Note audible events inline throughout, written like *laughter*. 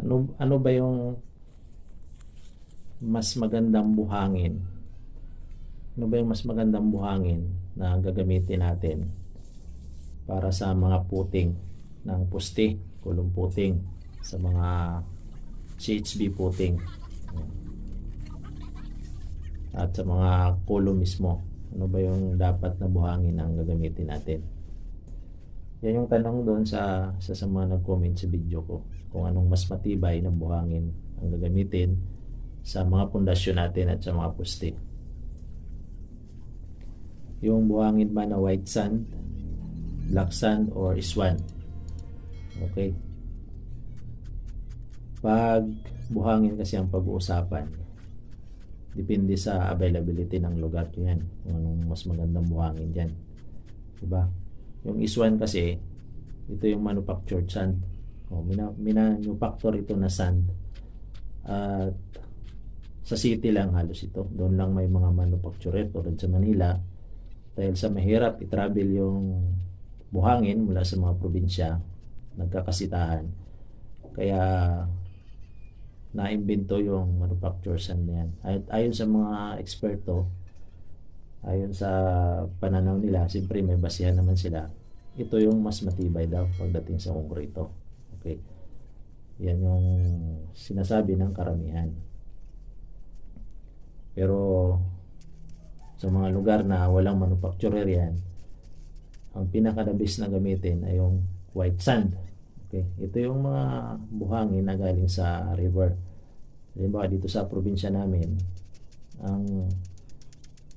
Ano, ano ba yung mas magandang buhangin? Ano ba yung mas magandang buhangin na gagamitin natin para sa mga puting ng pusti, kulong puting, sa mga CHB puting at sa mga kulo mismo ano ba yung dapat na buhangin ang gagamitin natin yan yung tanong doon sa, sa, sa mga nag-comment sa video ko. Kung anong mas matibay na buhangin ang gagamitin sa mga pundasyon natin at sa mga puste. Yung buhangin ba na white sand black sand or iswan okay. Pag buhangin kasi ang pag-uusapan depende sa availability ng lugar yan. Kung anong mas magandang buhangin dyan. Diba yung iswan kasi ito yung manufactured sand. Oh, mina, manufacture ito na sand. At sa city lang halos ito. Doon lang may mga manufacturer tulad sa Manila. Dahil sa mahirap i-travel yung buhangin mula sa mga probinsya nagkakasitahan. Kaya na-invento yung manufacturer sand na yan. Ay, ayon sa mga eksperto, ayon sa pananaw nila, siyempre may basihan naman sila. Ito yung mas matibay daw pagdating sa konkreto. Okay. Yan yung sinasabi ng karamihan. Pero sa mga lugar na walang manufacturer yan, ang pinakadabis na gamitin ay yung white sand Okay, ito yung mga buhangin na galing sa river. Halimbawa dito sa probinsya namin, ang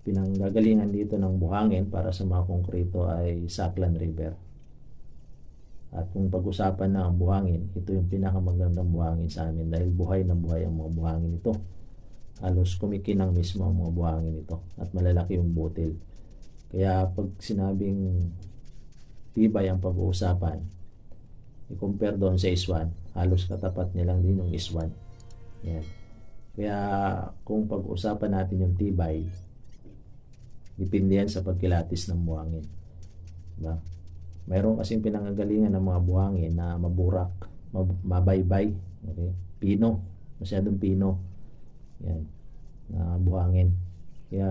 pinanggagalingan dito ng buhangin para sa mga konkreto ay Saklan River. At kung pag-usapan na ang buhangin, ito yung pinakamagandang buhangin sa amin dahil buhay na buhay ang mga buhangin ito. Halos kumikinang mismo ang mga buhangin ito at malalaki yung butil. Kaya pag sinabing tibay ang pag-uusapan, i-compare doon sa iswan, halos katapat nilang din yung iswan. Yan. Kaya kung pag-usapan natin yung tibay, depende yan sa pagkilatis ng buhangin. Diba? Mayroon kasing pinangagalingan ng mga buhangin na maburak, mabaybay, okay? pino, masyadong pino. Yan, na buhangin. Kaya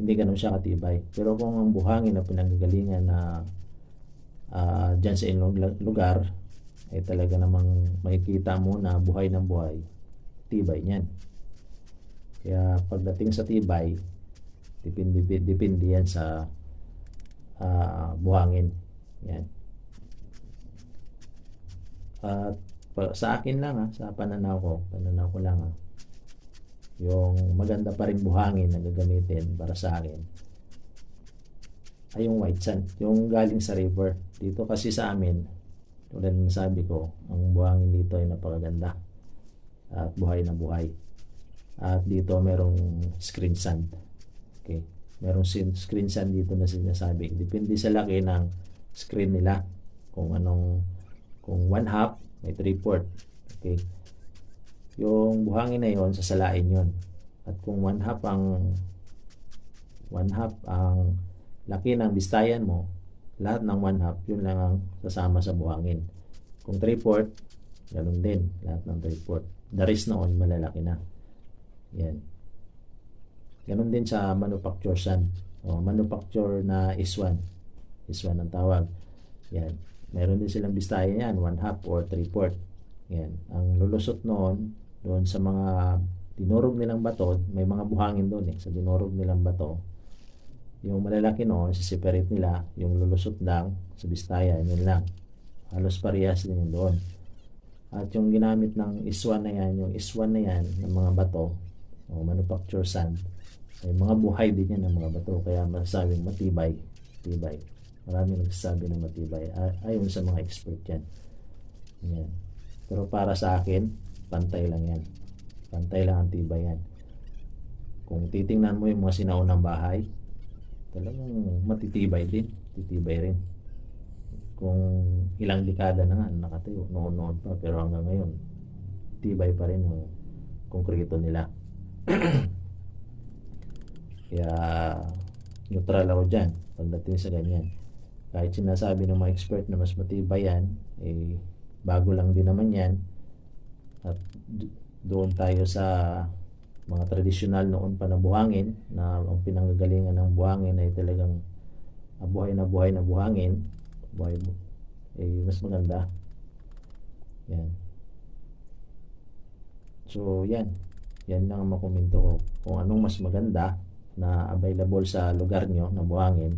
hindi ganun siya katibay. Pero kung ang buhangin na pinanggagalingan na uh, dyan sa inyong lugar ay talaga namang makikita mo na buhay ng buhay tibay niyan kaya pagdating sa tibay depende, depende yan sa uh, buhangin yan at uh, sa akin lang ha, sa pananaw ko pananaw ko lang ha, yung maganda pa rin buhangin na gagamitin para sa akin ay yung white sand, yung galing sa river. Dito kasi sa amin, tulad ng sabi ko, ang buhangin dito ay napakaganda at buhay na buhay. At dito merong screen sand. Okay. Merong screen sand dito na sinasabi. Depende sa laki ng screen nila. Kung anong, kung one half, may three fourth. Okay. Yung buhangin na yon sasalain yon. At kung one half ang one half ang laki ng bistayan mo, lahat ng 1 half, yun lang ang sasama sa buhangin. Kung 3 fourth, ganun din, lahat ng 3 fourth. The rest noon, malalaki na. Yan. Ganun din sa manufacture sand. O, manufacture na iswan. Iswan ang tawag. Yan. Meron din silang bistayan yan, 1 half or 3 fourth. Yan. Ang lulusot noon, doon sa mga dinurog nilang bato, may mga buhangin doon eh, sa dinurog nilang bato, yung malalaki noon, separate nila, yung lulusot lang sa Bistayan, yun lang. Halos parehas din yun doon. At yung ginamit ng iswan na yan, yung iswan na yan, ng mga bato, o manufacture sand, ay mga buhay din yan ng mga bato. Kaya masasabing matibay, tibay. Marami nagsasabi ng matibay. Ayon sa mga expert yan. yan. Pero para sa akin, pantay lang yan. Pantay lang ang tibay yan. Kung titingnan mo yung mga sinaunang bahay, talagang matitibay din. Titibay rin. Kung ilang dekada na nga nakatayo, noon-noon pa, pero hanggang ngayon, tibay pa rin yung konkreto nila. *clears throat* Kaya neutral ako dyan pagdating sa ganyan. Kahit sinasabi ng mga expert na mas matibay yan, eh, bago lang din naman yan. At doon tayo sa mga tradisyonal noon pa na buhangin na ang pinanggagalingan ng buhangin ay talagang buhay na buhay na buhangin. Buhay mo. Eh, mas maganda. Yan. So, yan. Yan lang ang makomento ko. Kung anong mas maganda na available sa lugar nyo na buhangin,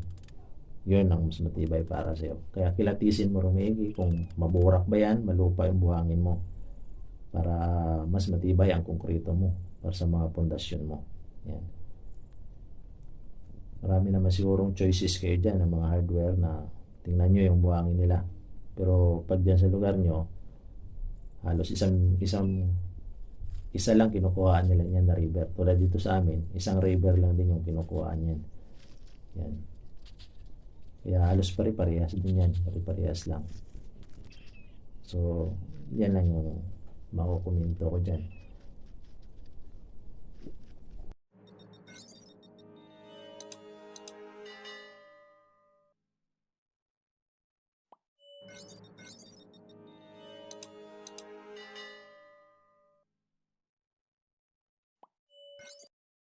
yun ang mas matibay para sa'yo. Kaya kilatisin mo rumigi kung maburak ba yan, malupa yung buhangin mo para mas matibay ang konkreto mo para sa mga pundasyon mo. Yan. Marami naman sigurong choices kayo dyan ng mga hardware na tingnan nyo yung buhangin nila. Pero pag dyan sa lugar nyo, halos isang isang isa lang kinukuhaan nila niyan na river. Tulad dito sa amin, isang river lang din yung kinukuhaan niyan. Yan. Kaya halos pare-parehas din yan. Pare-parehas lang. So, yan lang yung makukomento ko dyan.